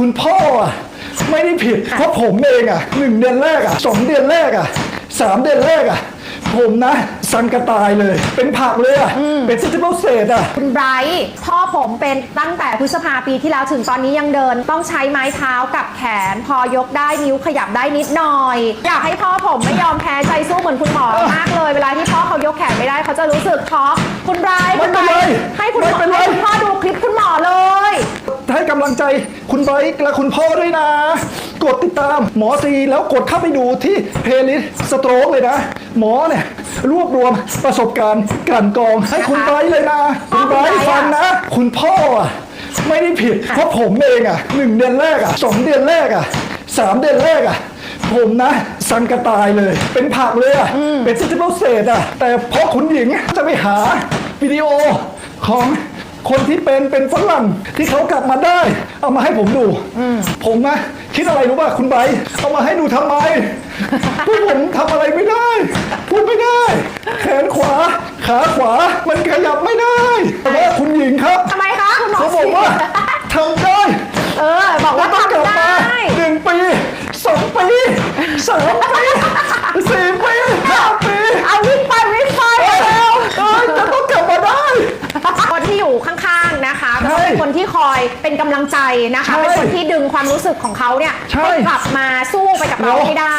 คุณพ่ออะไม่ได้ผิดเพราะผมเองอะหนึ่งเดือนแรกอะสองเดือนแรกอะสามเดือนแรกอะผมนะสันกระตายเลย เป็นผักเลยอะ เป็นซิติเบิลเศษอะ คุณไบรท์พ่อผมเป็นตั้งแต่พฤษภาปีที่แล้วถึงตอนนี้ยังเดิน ต้องใช้ไม้เท้ากับแขน พอยกได้นิ้วขยับได้นิดหน่อย อยากให้พ่อผมไม่ยอมแพ้ใจสู้เหมือนคุณหมอมากเลย เวลาที่พ่อเขายกแขนไม่ได้เขาจะรู้สึกช็อกคุณไบรท์ไม่คุณไบเป็นรไรท์ กำลังใจคุณไบรท์และคุณพ่อด้วยนะ กดติดตามหมอซีแล้วกดเข้าไปดูที่เพลย์ลิสต์สโตรกเลยนะ หมอเนี่ยรวบรวมประสบการณ์กลั่นกรองให้คุณไบรท์เลยนะ คุณไบรท์ฟังนะ คุณพ่ออะไม่ได้ผิด เพราะผมเองอะหนึ่งเดือนแรกอะสองเดือนแรกอะสามเดือนแรกอะผมนะสันกระตายเลย เป็นผักเลยอะเป็นซิติเบิลเศษอะแต่พอคุณหญิงจะไปหาวิดีโอของ คนที่เป็นเป็นฝรั่งที่เขากลับมาได้ เอามาให้ผมดู ผมนะคิดอะไรรู้ป่ะคุณใบร์ทเอามาให้ดูทำไมพวกผมทำอะไรไม่ได้ พูดไม่ได้ แขนขวา ขาขวา มันขยับไม่ได้แต่ว่าคุณหญิงครับ ทำไมคะคุณหมอ เขาบอกว่าทำได้ เออ บอก แล้ ว่าว ต้องกลับ ทำ มา ได้ หนึ่งปีสองปีสามปีสี่ปีห้าปี เอาวิ่งไปวิ่งไป เอ้ย เร็ว เอ้ยจะต้องกลับมาได้ คนที่อยู่ข้างๆนะคะก็ ใช่ เป็นคน ที่คอยเป็นกำลังใจนะคะ ใช่เป็นคนที่ดึงความรู้สึกของเขาเนี่ยใช่ ให้กลับมาสู้ไปกับเราให้ได้